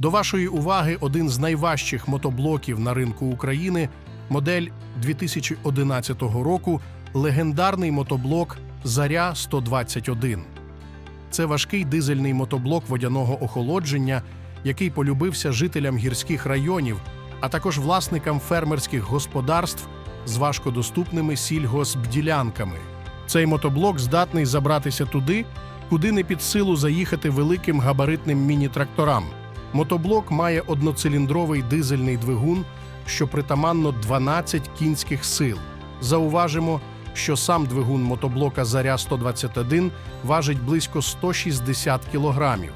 До вашої уваги один з найважчих мотоблоків на ринку України модель 2011 року легендарний мотоблок Заря 121. Це важкий дизельний мотоблок водяного охолодження, який полюбився жителям гірських районів, а також власникам фермерських господарств з важкодоступними сільгоспділянками. Цей мотоблок здатний забратися туди, куди не під силу заїхати великим габаритним міні-тракторам. Мотоблок має одноциліндровий дизельний двигун, що притаманно 12 кінських сил. Зауважимо, що сам двигун мотоблока Заря 121 важить близько 160 кілограмів,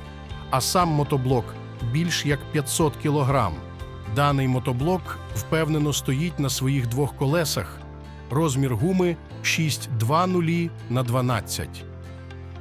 а сам мотоблок більш як 500 кілограм. Даний мотоблок впевнено стоїть на своїх двох колесах. Розмір гуми 6,20 на 12.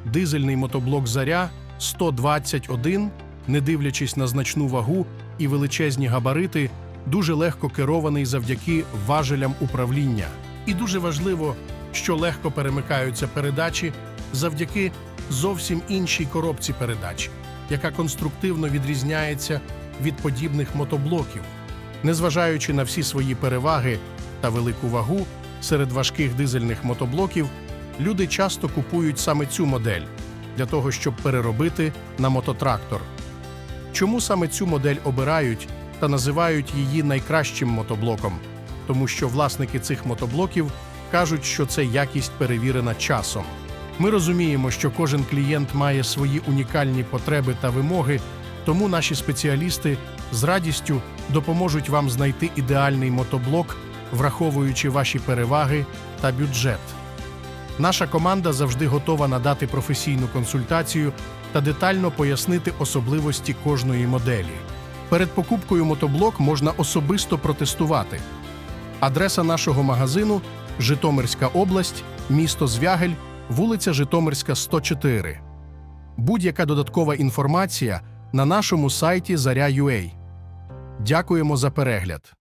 Дизельний мотоблок Заря 121, не дивлячись на значну вагу і величезні габарити, дуже легко керований завдяки важелям управління. І дуже важливо, що легко перемикаються передачі завдяки зовсім іншій коробці передач, яка конструктивно відрізняється від подібних мотоблоків. Незважаючи на всі свої переваги та велику вагу, серед важких дизельних мотоблоків люди часто купують саме цю модель для того, щоб переробити на мототрактор. Чому саме цю модель обирають та називають її найкращим мотоблоком? Тому що власники цих мотоблоків кажуть, що це якість перевірена часом. Ми розуміємо, що кожен клієнт має свої унікальні потреби та вимоги, тому наші спеціалісти з радістю допоможуть вам знайти ідеальний мотоблок, враховуючи ваші переваги та бюджет. Наша команда завжди готова надати професійну консультацію та детально пояснити особливості кожної моделі. Перед покупкою мотоблок можна особисто протестувати. Адреса нашого магазину Житомирська область, місто Звягель, вулиця Житомирська, 104. Будь-яка додаткова інформація на нашому сайті Заря.ua. Дякуємо за перегляд.